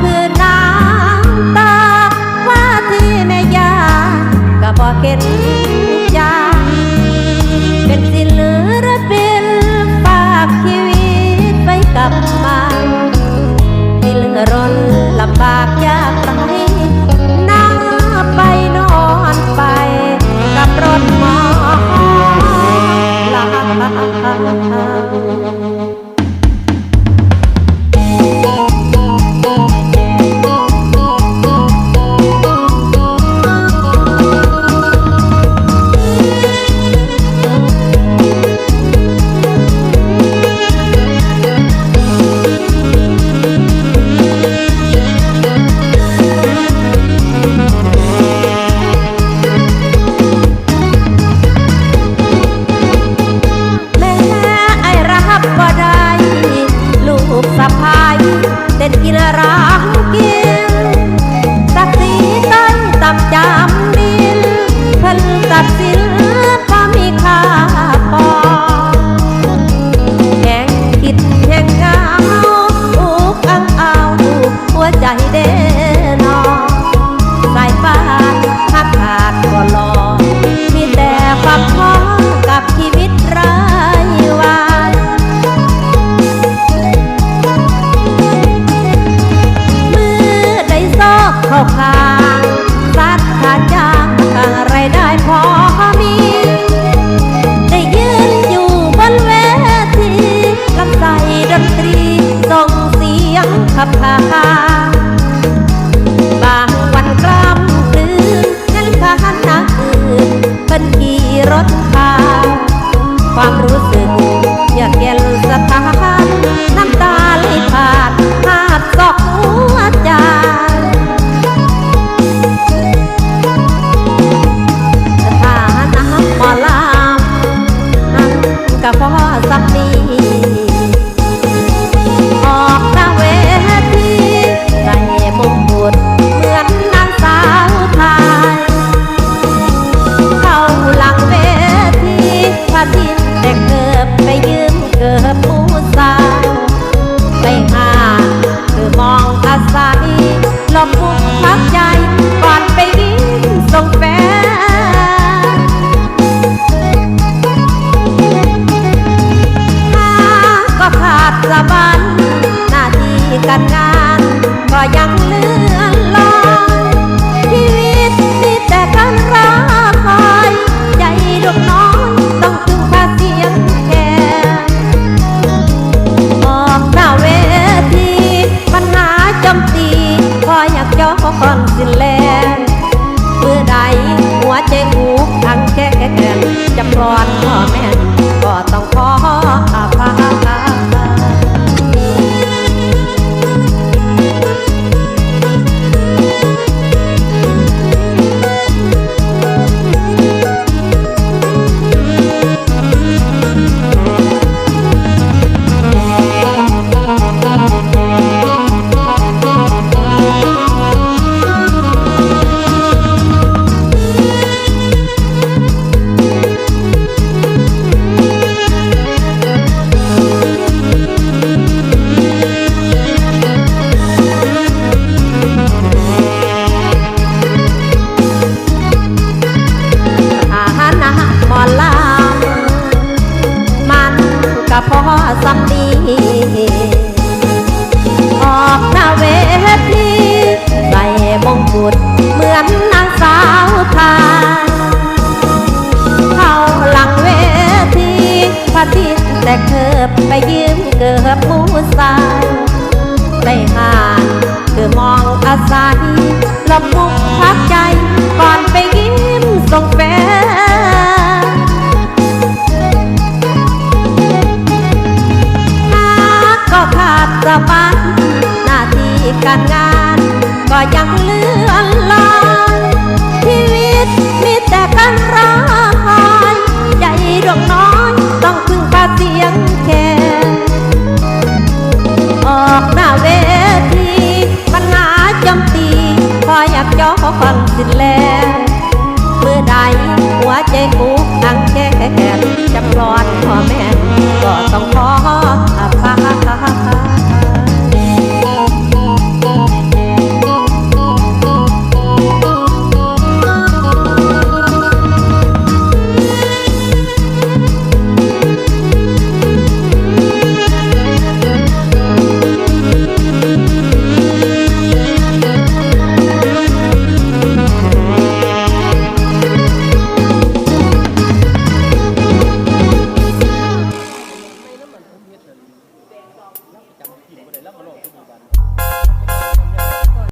คือน้ำตาว่าที่แม่ยาก็บอกเห็นยาเป็นสิเหลือเป็นฝากชีวิตไปกับ ข้างสัตว์ขาดจ้างต่างไรได้พอมี ได้ยืนอยู่บนเวทีลำใส่ดนตรีส่งเสียงขับขาน อนพ่อแม่ อบมูสายในหานเธอมองอาศัยลบมุกพักใจ ก่อนไปยิ้มส่งแฟน